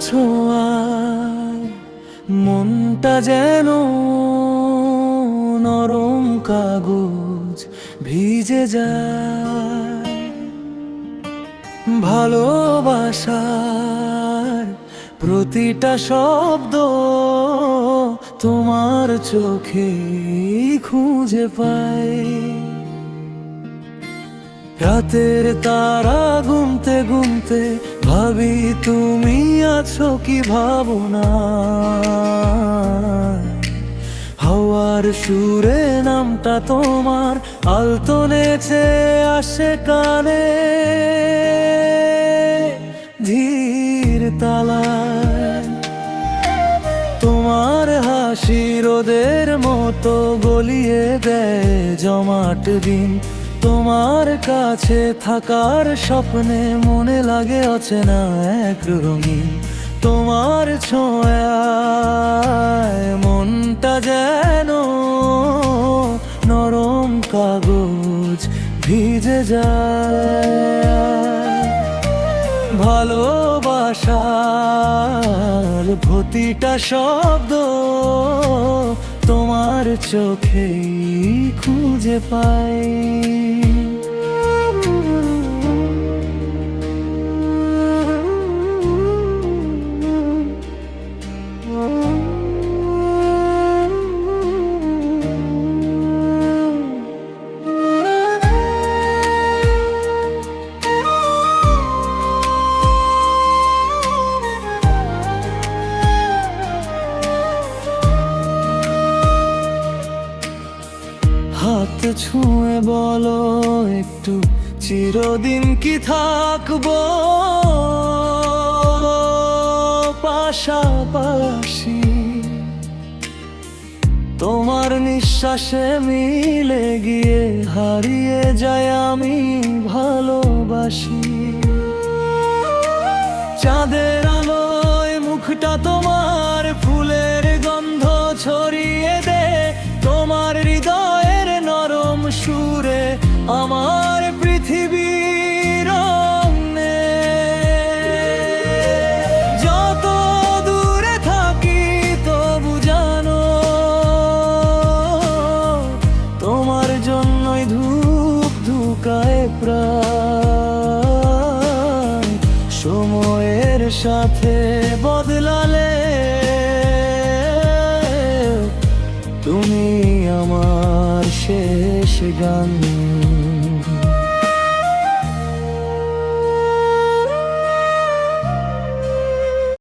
ছোঁয়ায় মনটা যেন নরম কাগজ ভিজে যায়। ভালোবাসার প্রতিটা শব্দ তোমার চোখে খুঁজে পাই রাতের তারা গুনতে গুনতে ভাবি তুমি আছো কি ভাবনা? হাওয়ার সুরে নামটা তোমার আলতো নেচে আসে কানে। ধীর তালায় তোমার হাসি রোদের মতো গলিয়ে দেয় জমাট দিন। তোমার কাছে থাকার স্বপ্নে মনে লাগে অচেনা এক রঙিন তোমার ছোঁয়ায়। মনটা যেন নরম কাগজ ভিজে যায়। ভালোবাসার প্রতিটা শব্দ তোমার চোখেই খুঁজে পাই। হাত ছুঁয়ে বলো, একটু চিরদিন কি থাকব? পাশাপাশি তোমার নিঃশ্বাসে মিলে গিয়ে হারিয়ে যায় আমি ভালোবাসি। চাঁদের আলোয় মুখটা তোমার আমার পৃথিবীর যত দূরে থাকি, তবু জানো, তোমার জন্যই ধূপ ধুকায় প্রায় সময়ের সাথে বদলালে তুমি আমার শেষ গান।